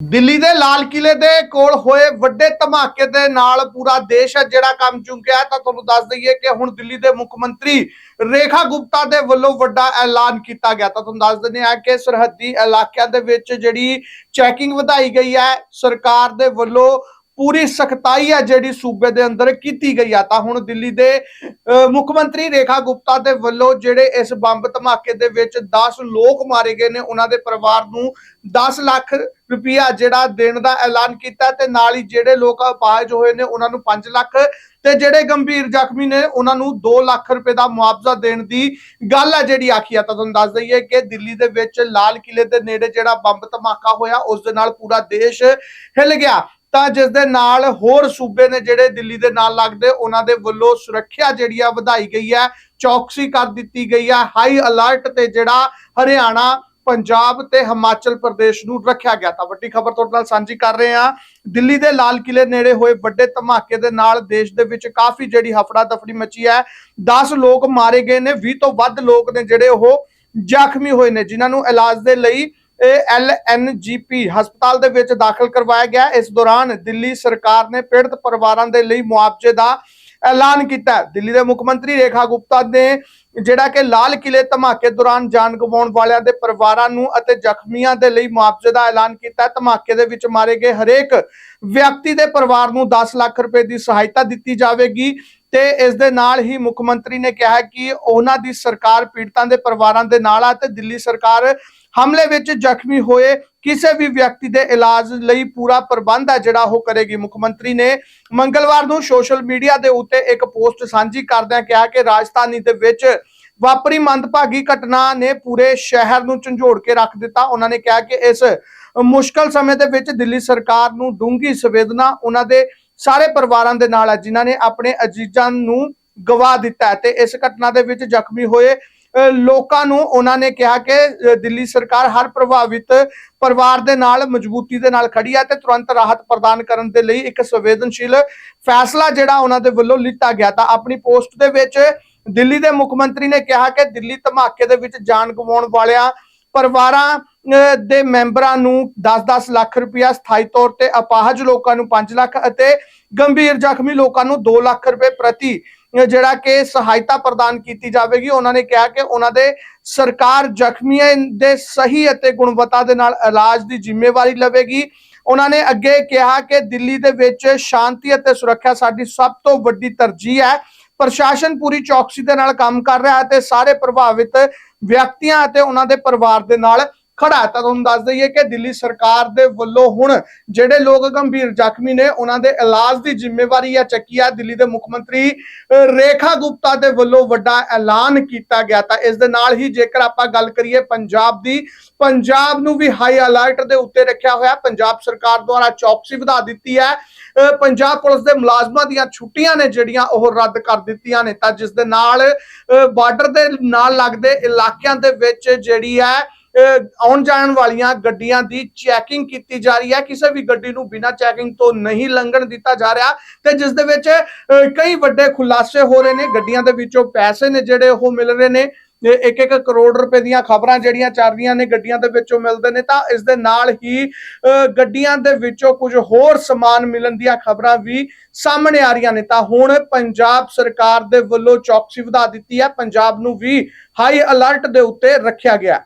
ਦਿੱਲੀ ਦੇ ਲਾਲ ਕਿਲੇ ਦੇ ਕੋਲ ਹੋਏ ਵੱਡੇ ਧਮਾਕੇ ਦੇ ਨਾਲ ਪੂਰਾ ਦੇਸ਼ ਹੈ ਜਿਹੜਾ ਕੰਮ ਚੁੱਕਿਆ ਤਾਂ ਤੁਹਾਨੂੰ ਦੱਸ ਦਈਏ ਕਿ ਹੁਣ ਦਿੱਲੀ ਦੇ ਮੁੱਖ ਮੰਤਰੀ ਰੇਖਾ ਗੁਪਤਾ ਦੇ ਵੱਲੋਂ ਵੱਡਾ ਐਲਾਨ ਕੀਤਾ ਗਿਆ। ਤਾਂ ਤੁਹਾਨੂੰ ਦੱਸ ਦਿੰਦੇ ਹਾਂ ਕਿ ਸਰਹੱਦੀ ਇਲਾਕਿਆਂ ਦੇ ਵਿੱਚ ਜਿਹੜੀ ਚੈਕਿੰਗ ਵਧਾਈ ਗਈ ਹੈ ਸਰਕਾਰ ਦੇ ਵੱਲੋਂ ਪੂਰੀ ਸਖਤਾਈ ਹੈ ਜਿਹੜੀ ਸੂਬੇ ਦੇ ਅੰਦਰ ਕੀਤੀ ਗਈ ਆ। ਤਾਂ ਹੁਣ ਦਿੱਲੀ ਦੇ ਅਹ, ਮੁੱਖ ਮੰਤਰੀ ਰੇਖਾ ਗੁਪਤਾ ਦੇ ਵੱਲੋਂ ਜਿਹੜੇ ਇਸ ਬੰਬ ਧਮਾਕੇ ਦੇ ਵਿੱਚ 10 ਲੋਕ ਮਾਰੇ ਗਏ ਨੇ ਉਹਨਾਂ ਦੇ ਪਰਿਵਾਰ ਨੂੰ 10 ਲੱਖ ਰੁਪਇਆ ਜਿਹੜਾ ਦੇਣ ਦਾ ਐਲਾਨ ਕੀਤਾ ਤੇ ਨਾਲ ਹੀ ਜਿਹੜੇ ਲੋਕ ਅਪਾਹਜ ਹੋਏ ਨੇ, ਉਹਨਾਂ ਨੂੰ 5 ਲੱਖ ਤੇ ਜਿਹੜੇ ਗੰਭੀਰ ਜ਼ਖਮੀ ਨੇ, ਉਹਨਾਂ ਨੂੰ 2 ਲੱਖ ਰੁਪਏ ਦਾ ਮੁਆਵਜ਼ਾ ਦੇਣ ਦੀ ਗੱਲ ਹੈ ਜਿਹੜੀ ਆਖੀ ਆ। ਤਾਂ ਤੁਹਾਨੂੰ ਦੱਸ ਦਈਏ ਕਿ ਦਿੱਲੀ ਦੇ ਵਿੱਚ ਲਾਲ ਕਿਲੇ ਦੇ ਨੇੜੇ ਜਿਹੜਾ ਬੰਬ ਧਮਾਕਾ ਹੋਇਆ, ਉਸ ਦੇ ਨਾਲ ਪੂਰਾ ਦੇਸ਼ ਹਿੱਲ ਗਿਆ। ਤਾਂ ਜਿਸ ਦੇ ਨਾਲ ਹੋਰ ਸੂਬੇ ਨੇ ਜਿਹੜੇ ਦਿੱਲੀ ਦੇ ਨਾਲ ਲੱਗਦੇ, ਉਹਨਾਂ ਦੇ ਵੱਲੋਂ ਸੁਰੱਖਿਆ ਜਿਹੜੀ ਆ ਵਧਾਈ ਗਈ ਹੈ, ਚੌਕਸੀ ਕਰ ਦਿੱਤੀ ਗਈ ਹੈ। ਹਾਈ ਅਲਰਟ ਤੇ ਜਿਹੜਾ ਹਰਿਆਣਾ ਪੰਜਾਬ ਤੇ ਹਿਮਾਚਲ ਪ੍ਰਦੇਸ਼ ਨੂੰ ਰੱਖਿਆ ਗਿਆ ਤਾਂ ਵੱਡੀ ਖਬਰ ਤੁਹਾਡੇ ਨਾਲ ਸਾਂਝੀ ਕਰ ਰਹੇ ਹਾਂ। ਦਿੱਲੀ ਦੇ ਲਾਲ ਕਿਲੇ ਨੇੜੇ ਹੋਏ ਵੱਡੇ ਧਮਾਕੇ ਦੇ ਨਾਲ ਦੇਸ਼ ਦੇ ਵਿੱਚ ਕਾਫੀ ਜਿਹੜੀ ਹਫੜਾ ਦਫੜੀ ਮਚੀ ਹੈ। 10 ਲੋਕ ਮਾਰੇ ਗਏ ਨੇ 20 ਤੋਂ ਵੱਧ ਲੋਕ ਨੇ ਜਿਹੜੇ ਉਹ ਜ਼ਖਮੀ ਹੋਏ ਨੇ, ਜਿਨ੍ਹਾਂ ਨੂੰ ਇਲਾਜ ਦੇ ਲਈ ਐਲ ਐਨ ਜੀ ਪੀ ਹਸਪਤਾਲ ਦੇ ਵਿੱਚ ਦਾਖਲ ਕਰਵਾਇਆ ਗਿਆ। ਇਸ ਦੌਰਾਨ ਦਿੱਲੀ ਸਰਕਾਰ ਨੇ ਪੀੜਤ ਪਰਿਵਾਰਾਂ ਦੇ ਲਈ ਮੁਆਵਜ਼ੇ ਦਾ ਐਲਾਨ ਕੀਤਾ ਦਿੱਲੀ ਦੇ ਮੁੱਖ ਮੰਤਰੀ ਰੇਖਾ ਗੁਪਤਾ ਨੇ ਜਿਹੜਾ ਕਿ ਲਾਲ ਕਿਲੇ ਧਮਾਕੇ ਦੌਰਾਨ ਜਾਨ ਗਵਾਉਣ ਵਾਲਿਆਂ ਦੇ ਪਰਿਵਾਰਾਂ ਨੂੰ ਅਤੇ ਜ਼ਖਮੀਆਂ ਦੇ ਲਈ ਮੁਆਵਜ਼ੇ ਦਾ ਐਲਾਨ ਕੀਤਾ ਧਮਾਕੇ ਦੇ ਵਿੱਚ ਮਾਰੇ ਗਏ ਹਰੇਕ ਵਿਅਕਤੀ ਦੇ ਪਰਿਵਾਰ ਨੂੰ 10 ਲੱਖ ਰੁਪਏ ਦੀ ਸਹਾਇਤਾ ਦਿੱਤੀ ਜਾਵੇਗੀ ਤੇ ਇਸ ਦੇ ਨਾਲ ਹੀ ਮੁੱਖ ਮੰਤਰੀ ਨੇ ਕਿਹਾ ਕਿ ਉਹਨਾਂ ਦੀ ਸਰਕਾਰ ਪੀੜਤਾਂ ਦੇ ਪਰਿਵਾਰਾਂ ਦੇ ਨਾਲ ਆ ਤੇ ਦਿੱਲੀ ਸਰਕਾਰ ਹਮਲੇ ਵਿੱਚ ਜ਼ਖਮੀ ਹੋਏ ਕਿਸੇ ਵੀ ਵਿਅਕਤੀ ਦੇ ਇਲਾਜ ਲਈ ਪੂਰਾ ਪ੍ਰਬੰਧ ਹੈ ਜਿਹੜਾ ਉਹ ਕਰੇਗੀ। ਮੁੱਖ ਮੰਤਰੀ ਨੇ ਮੰਗਲਵਾਰ ਨੂੰ ਸੋਸ਼ਲ ਮੀਡੀਆ ਦੇ ਉੱਤੇ ਇੱਕ ਪੋਸਟ ਸਾਂਝੀ ਕਰਦਿਆਂ ਕਿਹਾ ਕਿ ਰਾਜਧਾਨੀ ਦੇ ਵਿੱਚ ਵਾਪਰੀ ਮੰਦਭਾਗੀ ਘਟਨਾ ਨੇ ਪੂਰੇ ਸ਼ਹਿਰ ਨੂੰ ਝੰਜੋੜ ਕੇ ਰੱਖ ਦਿੱਤਾ। ਉਹਨਾਂ ਨੇ ਕਿਹਾ ਕਿ ਇਸ ਮੁਸ਼ਕਲ ਸਮੇਂ ਦੇ ਵਿੱਚ ਦਿੱਲੀ ਸਰਕਾਰ ਨੂੰ ਡੂੰਘੀ ਸੰਵੇਦਨਾ ਉਹਨਾਂ ਦੇ ਸਾਰੇ ਪਰਿਵਾਰਾਂ ਦੇ ਨਾਲ ਹੈ, ਜਿਨ੍ਹਾਂ ਨੇ ਆਪਣੇ ਅਜੀਜ਼ਾਂ ਨੂੰ ਗਵਾ ਦਿੱਤਾ ਹੈ ਤੇ ਇਸ ਘਟਨਾ ਦੇ ਵਿੱਚ ਜ਼ਖਮੀ ਹੋਏ ਲੋਕਾਂ ਨੂੰ ਉਹਨਾਂ ਨੇ ਕਿਹਾ ਕਿ ਦਿੱਲੀ ਸਰਕਾਰ ਹਰ ਪ੍ਰਭਾਵਿਤ ਪਰਿਵਾਰ ਦੇ ਨਾਲ ਮਜ਼ਬੂਤੀ ਦੇ ਨਾਲ ਖੜੀ ਹੈ ਤੇ ਤੁਰੰਤ ਰਾਹਤ ਪ੍ਰਦਾਨ ਕਰਨ ਦੇ ਲਈ ਇੱਕ ਸੰਵੇਦਨਸ਼ੀਲ ਫੈਸਲਾ ਜਿਹੜਾ ਉਹਨਾਂ ਦੇ ਵੱਲੋਂ ਲਿੱਤਾ ਗਿਆ ਤਾਂ ਆਪਣੀ ਪੋਸਟ ਦੇ ਵਿੱਚ ਦਿੱਲੀ ਦੇ ਮੁੱਖ ਮੰਤਰੀ ਨੇ ਕਿਹਾ ਕਿ ਦਿੱਲੀ ਧਮਾਕੇ ਦੇ ਵਿੱਚ ਜਾਨ ਗਵਾਉਣ ਵਾਲਿਆਂ ਪਰਿਵਾਰਾਂ ਅ, ਦੇ ਮੈਂਬਰਾਂ ਨੂੰ 10-10 ਲੱਖ ਰੁਪਇਆ ਸਥਾਈ ਤੌਰ ਤੇ ਅਪਾਹਜ ਲੋਕਾਂ ਨੂੰ 5 ਲੱਖ ਅਤੇ ਗੰਭੀਰ ਜ਼ਖਮੀ ਲੋਕਾਂ ਨੂੰ 2 ਲੱਖ ਰੁਪਏ ਪ੍ਰਤੀ ਜਿਹੜਾ ਕਿ ਸਹਾਇਤਾ ਪ੍ਰਦਾਨ ਕੀਤੀ ਜਾਵੇਗੀ। ਉਹਨਾਂ ਨੇ ਕਿਹਾ ਕਿ ਉਹਨਾਂ ਦੇ ਸਰਕਾਰ ਜ਼ਖਮੀਆਂ ਦੇ ਸਹੀ ਅਤੇ ਗੁਣਵੱਤਾ ਦੇ ਨਾਲ ਇਲਾਜ ਦੀ ਜ਼ਿੰਮੇਵਾਰੀ ਲਵੇਗੀ। ਉਹਨਾਂ ਨੇ ਅੱਗੇ ਕਿਹਾ ਕਿ ਦਿੱਲੀ ਦੇ ਵਿੱਚ ਸ਼ਾਂਤੀ ਅਤੇ ਸੁਰੱਖਿਆ ਸਾਡੀ ਸਭ ਤੋਂ ਵੱਡੀ ਤਰਜੀਹ ਹੈ। ਪ੍ਰਸ਼ਾਸਨ ਪੂਰੀ ਚੌਕਸੀ ਦੇ ਨਾਲ ਕੰਮ ਕਰ ਰਿਹਾ ਹੈ ਤੇ ਸਾਰੇ ਪ੍ਰਭਾਵਿਤ ਵਿਅਕਤੀਆਂ ਅਤੇ ਉਹਨਾਂ ਦੇ ਪਰਿਵਾਰ ਦੇ ਨਾਲ ਖੜਾ ਤਾਂ ਤੁਹਾਨੂੰ ਦੱਸ ਦਈਏ ਕਿ ਦਿੱਲੀ ਸਰਕਾਰ ਦੇ ਵੱਲੋਂ ਹੁਣ ਜਿਹੜੇ ਲੋਕ ਗੰਭੀਰ ਜ਼ਖਮੀ ਨੇ, ਉਹਨਾਂ ਦੇ ਇਲਾਜ ਦੀ ਜ਼ਿੰਮੇਵਾਰੀ ਆ ਚੱਕੀ ਆ ਦਿੱਲੀ ਦੇ ਮੁੱਖ ਮੰਤਰੀ ਰੇਖਾ ਗੁਪਤਾ ਦੇ ਵੱਲੋਂ ਵੱਡਾ ਐਲਾਨ ਕੀਤਾ ਗਿਆ। ਤਾਂ ਇਸ ਦੇ ਨਾਲ ਹੀ ਜੇਕਰ ਆਪਾਂ ਗੱਲ ਕਰੀਏ ਪੰਜਾਬ ਦੀ, ਪੰਜਾਬ ਨੂੰ ਵੀ ਹਾਈ ਅਲਰਟ ਦੇ ਉੱਤੇ ਰੱਖਿਆ ਹੋਇਆ। ਪੰਜਾਬ ਸਰਕਾਰ ਦੁਆਰਾ ਚੌਕਸੀ ਵਧਾ ਦਿੱਤੀ ਹੈ। ਪੰਜਾਬ ਪੁਲਿਸ ਦੇ ਮੁਲਾਜ਼ਮਾਂ ਦੀਆਂ ਛੁੱਟੀਆਂ ਨੇ, ਜਿਹੜੀਆਂ ਉਹ ਰੱਦ ਕਰ ਦਿੱਤੀਆਂ ਨੇ। ਤਾਂ ਜਿਸ ਦੇ ਨਾਲ ਬਾਰਡਰ ਦੇ ਨਾਲ ਲੱਗਦੇ ਇਲਾਕਿਆਂ ਦੇ ਵਿੱਚ ਜਿਹੜੀ ਹੈ ਆਉਣ ਜਾਣ ਵਾਲੀਆਂ ਗੱਡੀਆਂ ਦੀ ਚੈਕਿੰਗ ਕੀਤੀ ਜਾ ਰਹੀ ਹੈ। ਕਿਸੇ ਵੀ ਗੱਡੀ ਨੂੰ ਬਿਨਾਂ ਚੈਕਿੰਗ ਤੋਂ ਨਹੀਂ ਲੰਘਣ ਦਿੱਤਾ ਜਾ ਰਿਹਾ। ਤੇ ਜਿਸ ਦੇ ਵਿੱਚ ਕਈ ਵੱਡੇ ਖੁਲਾਸੇ ਹੋ ਰਹੇ ਨੇ। ਗੱਡੀਆਂ ਦੇ ਵਿੱਚੋਂ ਪੈਸੇ ਨੇ ਜਿਹੜੇ ਉਹ ਮਿਲ ਰਹੇ ਨੇ। ਇੱਕ ਇੱਕ ਕਰੋੜ ਰੁਪਏ ਦੀਆਂ ਖਬਰਾਂ ਜਿਹੜੀਆਂ ਚੱਲ ਰਹੀਆਂ ਨੇ ਗੱਡੀਆਂ ਦੇ ਵਿੱਚੋਂ ਮਿਲਦੇ ਨੇ। ਤਾਂ ਇਸ ਦੇ ਨਾਲ ਹੀ ਗੱਡੀਆਂ ਦੇ ਵਿੱਚੋਂ ਕੁਝ ਹੋਰ ਸਮਾਨ ਮਿਲਣ ਦੀਆਂ ਖਬਰਾਂ ਵੀ ਸਾਹਮਣੇ ਆ ਰਹੀਆਂ ਨੇ। ਤਾਂ ਹੁਣ ਪੰਜਾਬ ਸਰਕਾਰ ਦੇ ਵੱਲੋਂ ਚੌਕਸੀ ਵਧਾ ਦਿੱਤੀ ਹੈ। ਪੰਜਾਬ ਨੂੰ ਵੀ ਹਾਈ ਅਲਰਟ ਦੇ ਉੱਤੇ ਰੱਖਿਆ ਗਿਆ